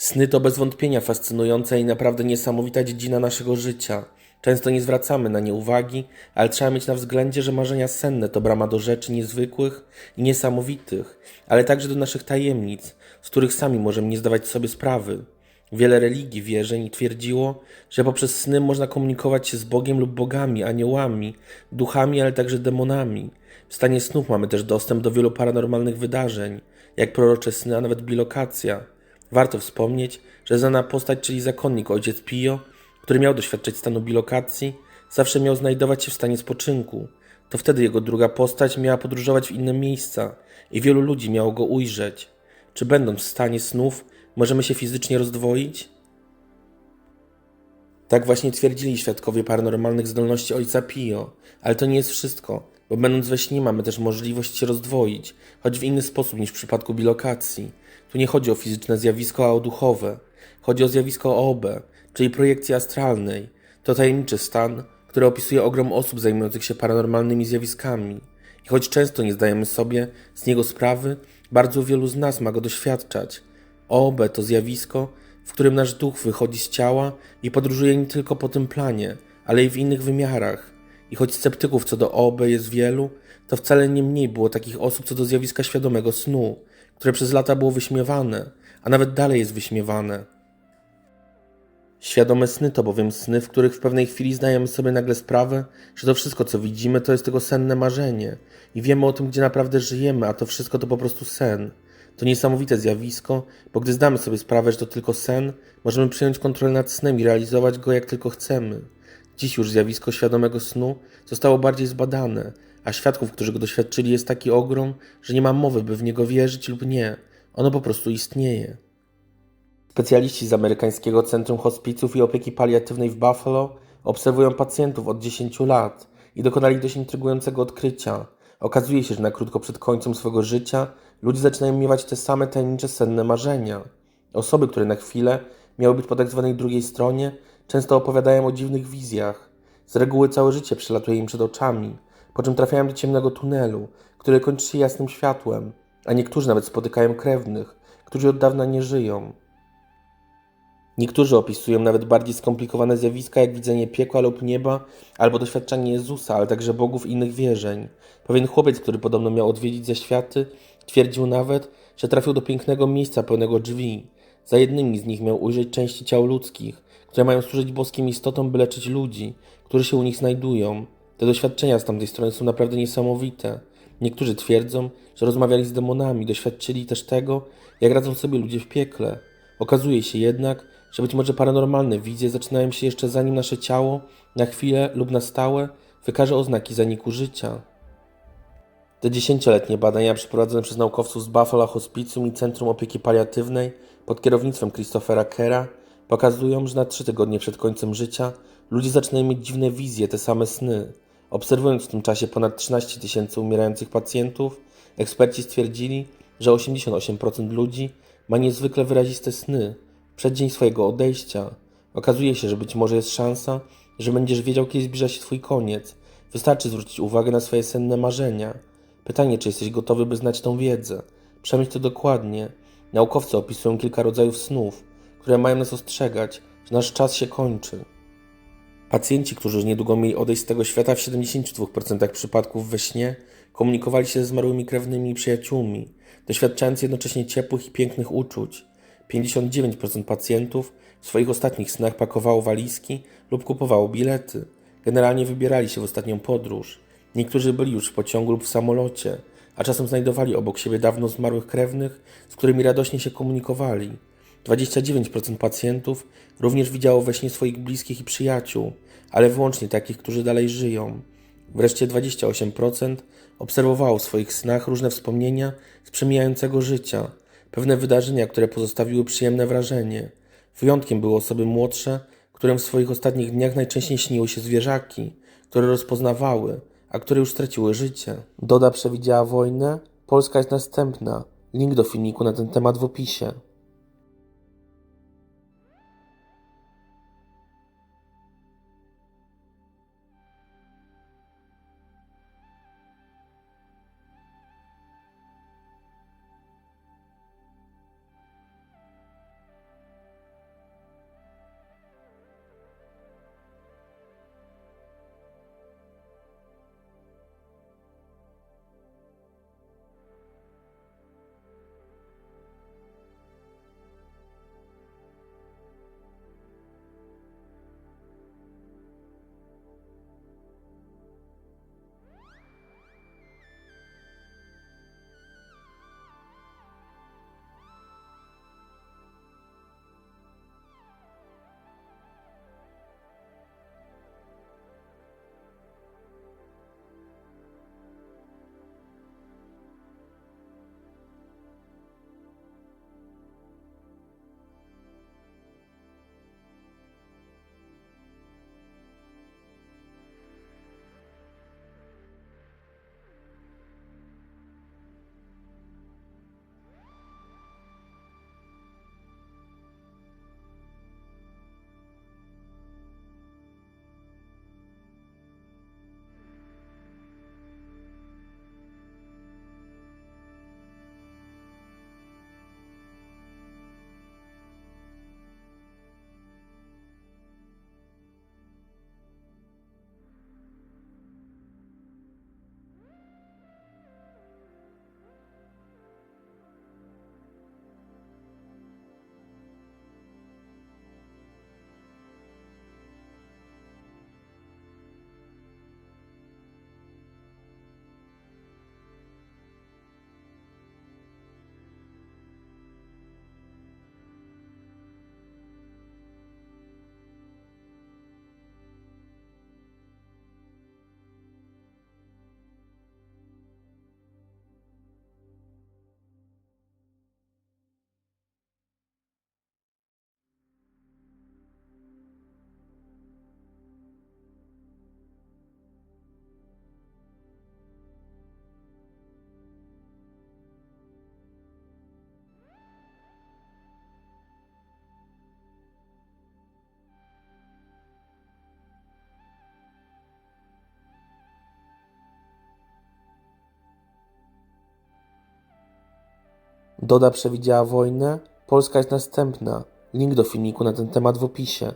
Sny to bez wątpienia fascynująca i naprawdę niesamowita dziedzina naszego życia. Często nie zwracamy na nie uwagi, ale trzeba mieć na względzie, że marzenia senne to brama do rzeczy niezwykłych i niesamowitych, ale także do naszych tajemnic, z których sami możemy nie zdawać sobie sprawy. Wiele religii, wierzeń twierdziło, że poprzez sny można komunikować się z Bogiem lub bogami, aniołami, duchami, ale także demonami. W stanie snów mamy też dostęp do wielu paranormalnych wydarzeń, jak prorocze sny, a nawet bilokacja. Warto wspomnieć, że znana postać, czyli zakonnik ojciec Pio, który miał doświadczać stanu bilokacji, zawsze miał znajdować się w stanie spoczynku. To wtedy jego druga postać miała podróżować w inne miejsca i wielu ludzi miało go ujrzeć. Czy będąc w stanie snów, możemy się fizycznie rozdwoić? Tak właśnie twierdzili świadkowie paranormalnych zdolności ojca Pio, ale to nie jest wszystko, bo będąc we śnie mamy też możliwość się rozdwoić, choć w inny sposób niż w przypadku bilokacji. Tu nie chodzi o fizyczne zjawisko, a o duchowe. Chodzi o zjawisko OB, czyli projekcji astralnej. To tajemniczy stan, który opisuje ogrom osób zajmujących się paranormalnymi zjawiskami. I choć często nie zdajemy sobie z niego sprawy, bardzo wielu z nas ma go doświadczać. OB to zjawisko, w którym nasz duch wychodzi z ciała i podróżuje nie tylko po tym planie, ale i w innych wymiarach. I choć sceptyków co do OB jest wielu, to wcale nie mniej było takich osób co do zjawiska świadomego snu, które przez lata było wyśmiewane, a nawet dalej jest wyśmiewane. Świadome sny to bowiem sny, w których w pewnej chwili zdajemy sobie nagle sprawę, że to wszystko, co widzimy, to jest tylko senne marzenie i wiemy o tym, gdzie naprawdę żyjemy, a to wszystko to po prostu sen. To niesamowite zjawisko, bo gdy zdamy sobie sprawę, że to tylko sen, możemy przyjąć kontrolę nad snem i realizować go jak tylko chcemy. Dziś już zjawisko świadomego snu zostało bardziej zbadane, a świadków, którzy go doświadczyli, jest taki ogrom, że nie ma mowy, by w niego wierzyć lub nie. Ono po prostu istnieje. Specjaliści z amerykańskiego Centrum Hospiców i Opieki Paliatywnej w Buffalo obserwują pacjentów od 10 lat i dokonali dość intrygującego odkrycia. Okazuje się, że na krótko przed końcem swego życia ludzie zaczynają miewać te same tajemnicze senne marzenia. Osoby, które na chwilę miały być po tak zwanej drugiej stronie, często opowiadają o dziwnych wizjach. Z reguły całe życie przelatuje im przed oczami, po czym trafiają do ciemnego tunelu, który kończy się jasnym światłem, a niektórzy nawet spotykają krewnych, którzy od dawna nie żyją. Niektórzy opisują nawet bardziej skomplikowane zjawiska, jak widzenie piekła lub nieba, albo doświadczanie Jezusa, ale także bogów innych wierzeń. Pewien chłopiec, który podobno miał odwiedzić zaświaty, twierdził nawet, że trafił do pięknego miejsca pełnego drzwi. Za jednymi z nich miał ujrzeć części ciał ludzkich, które mają służyć boskim istotom, by leczyć ludzi, którzy się u nich znajdują. Te doświadczenia z tamtej strony są naprawdę niesamowite. Niektórzy twierdzą, że rozmawiali z demonami, doświadczyli też tego, jak radzą sobie ludzie w piekle. Okazuje się jednak, że być może paranormalne wizje zaczynają się jeszcze zanim nasze ciało na chwilę lub na stałe wykaże oznaki zaniku życia. Te dziesięcioletnie badania przeprowadzone przez naukowców z Buffalo Hospicjum i Centrum Opieki Paliatywnej pod kierownictwem Christophera Kera pokazują, że na trzy tygodnie przed końcem życia ludzie zaczynają mieć dziwne wizje, te same sny. Obserwując w tym czasie ponad 13 tysięcy umierających pacjentów, eksperci stwierdzili, że 88% ludzi ma niezwykle wyraziste sny, przeddzień swojego odejścia. Okazuje się, że być może jest szansa, że będziesz wiedział, kiedy zbliża się Twój koniec. Wystarczy zwrócić uwagę na swoje senne marzenia. Pytanie, czy jesteś gotowy, by znać tą wiedzę. Przemyśl to dokładnie. Naukowcy opisują kilka rodzajów snów, które mają nas ostrzegać, że nasz czas się kończy. Pacjenci, którzy niedługo mieli odejść z tego świata, w 72% przypadków we śnie komunikowali się ze zmarłymi krewnymi i przyjaciółmi, doświadczając jednocześnie ciepłych i pięknych uczuć. 59% pacjentów w swoich ostatnich snach pakowało walizki lub kupowało bilety. Generalnie wybierali się w ostatnią podróż. Niektórzy byli już w pociągu lub w samolocie, a czasem znajdowali obok siebie dawno zmarłych krewnych, z którymi radośnie się komunikowali. 29% pacjentów również widziało we śnie swoich bliskich i przyjaciół, ale wyłącznie takich, którzy dalej żyją. Wreszcie 28% obserwowało w swoich snach różne wspomnienia z przemijającego życia, pewne wydarzenia, które pozostawiły przyjemne wrażenie. Wyjątkiem były osoby młodsze, którym w swoich ostatnich dniach najczęściej śniły się zwierzaki, które rozpoznawały, a które już straciły życie. Doda przewidziała wojnę, Polska jest następna. Link do filmiku na ten temat w opisie. Doda przewidziała wojnę, Polska jest następna. Link do filmiku na ten temat w opisie.